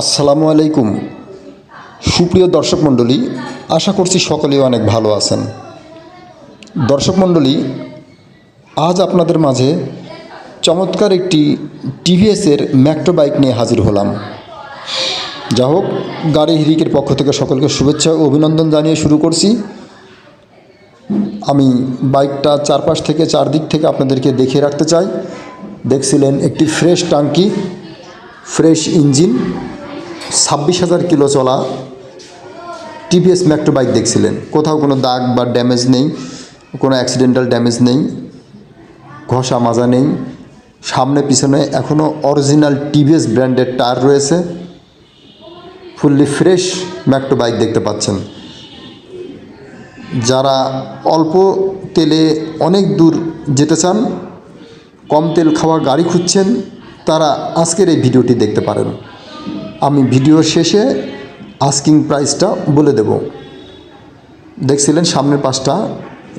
আসসালামু আলাইকুম। সুপ্রিয় দর্শক মণ্ডলী, আশা করছি সকলেই অনেক ভালো আছেন। দর্শক মণ্ডলী, আজ আপনাদের মাঝে চমৎকার একটি টিভিএসের ম্যাক্টো বাইক নিয়ে হাজির হলাম। যা হোক, গাড়ি হিরিকের পক্ষ থেকে সকলকে শুভেচ্ছা ও অভিনন্দন জানিয়ে শুরু করছি। আমি বাইকটা চারপাশ থেকে চারদিক থেকে আপনাদেরকে দেখিয়ে রাখতে চাই। দেখছিলেন একটি ফ্রেশ টাঙ্কি ফ্রেশ ইঞ্জিন। ছাব্বিশ হাজার কিলো চলা টিভিএস ম্যাক্টো বাইক দেখছিলেন। কোথাও কোনো দাগ বা ড্যামেজ নেই, কোনো অ্যাক্সিডেন্টাল ড্যামেজ নেই, ঘষা মাজা নেই, সামনে পিছনে এখনও অরিজিনাল টিভিএস ব্র্যান্ডের টায়ার রয়েছে ফুললি ফ্রেশ ম্যাক্টো বাইক দেখতে পাচ্ছেন। যারা অল্প তেলে অনেক দূর যেতে চান, কম তেল খাওয়া গাড়ি খুঁজছেন, তারা আজকের এই ভিডিওটি দেখতে পারেন। আমি ভিডিও শেষে আস্কিং প্রাইসটা বলে দেব। দেখছিলেন সামনের পাশটা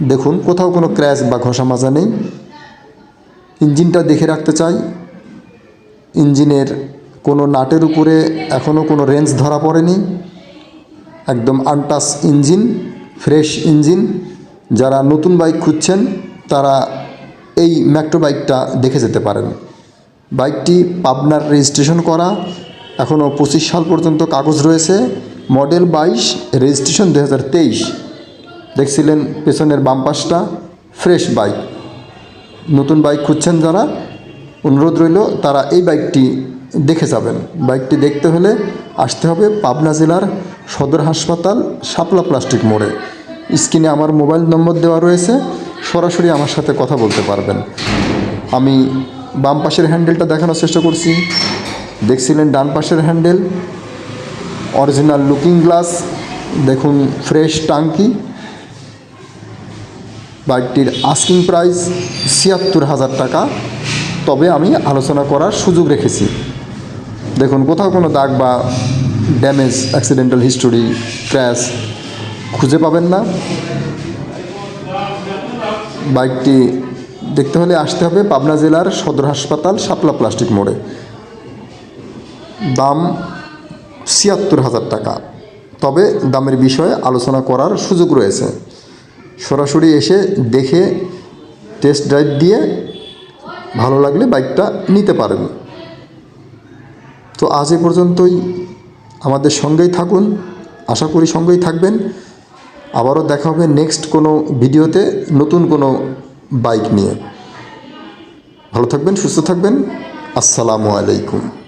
দেখুন, কোথাও কোনো ক্র্যাশ বা ঘষা মাজা নেই। ইঞ্জিনটা দেখে রাখতে চাই। ইঞ্জিনের কোনো নাটের উপরে এখনও কোনো রেঞ্জ ধরা পড়েনি। একদম আনটাস ইঞ্জিন ফ্রেশ ইঞ্জিন। যারা নতুন বাইক খুঁজছেন, তারা এই ম্যাক্টো বাইকটা দেখে যেতে পারেন। বাইকটি পাবনার রেজিস্ট্রেশন করা। এখনও পঁচিশ সাল পর্যন্ত কাগজ রয়েছে। মডেল বাইশ, রেজিস্ট্রেশন দু হাজার তেইশ। দেখছিলেন পেছনের বাম পাশটা, ফ্রেশ বাইক। নতুন বাইক খুঁজছেন যারা, অনুরোধ রইল তারা এই বাইকটি দেখে যাবেন। বাইকটি দেখতে হলে আসতে হবে পাবনা জেলার সদর হাসপাতাল, শাপলা প্লাস্টিক মোড়ে। স্ক্রিনে আমার মোবাইল নম্বর দেওয়া রয়েছে, সরাসরি আমার সাথে কথা বলতে পারবেন। আমি বাম পাশের হ্যান্ডেলটা দেখানোর চেষ্টা করছি। দেখছিলেন ডান পাশের হ্যান্ডেল অরিজিনাল লুকিং গ্লাস দেখুন ফ্রেশ টাঙ্কি বাইকটির আস্কিং প্রাইস ছিয়াত্তর হাজার টাকা। তবে আমি আলোচনা করার সুযোগ রেখেছি। দেখুন, কোথাও কোনো দাগ বা ড্যামেজ অ্যাক্সিডেন্টাল হিস্টোরি ক্র্যাশ খুঁজে পাবেন না। বাইকটি দেখতে হলে আসতে হবে পাবনা জেলার সদর হাসপাতাল শাপলা প্লাস্টিক মোড়ে। দাম ছিয়াত্তর হাজার টাকা। তবে দামের বিষয়ে আলোচনা করার সুযোগ রয়েছে। সরাসরি এসে দেখে টেস্ট ড্রাইভ দিয়ে ভালো লাগলে বাইকটা নিতে পারেন। তো আজ এ পর্যন্তই। আমাদের সঙ্গেই থাকুন। আশা করি সঙ্গেই থাকবেন। আবারও দেখা হবে নেক্সট কোনো ভিডিওতে নতুন কোনো বাইক নিয়ে। ভালো থাকবেন, সুস্থ থাকবেন। আসসালামু আলাইকুম।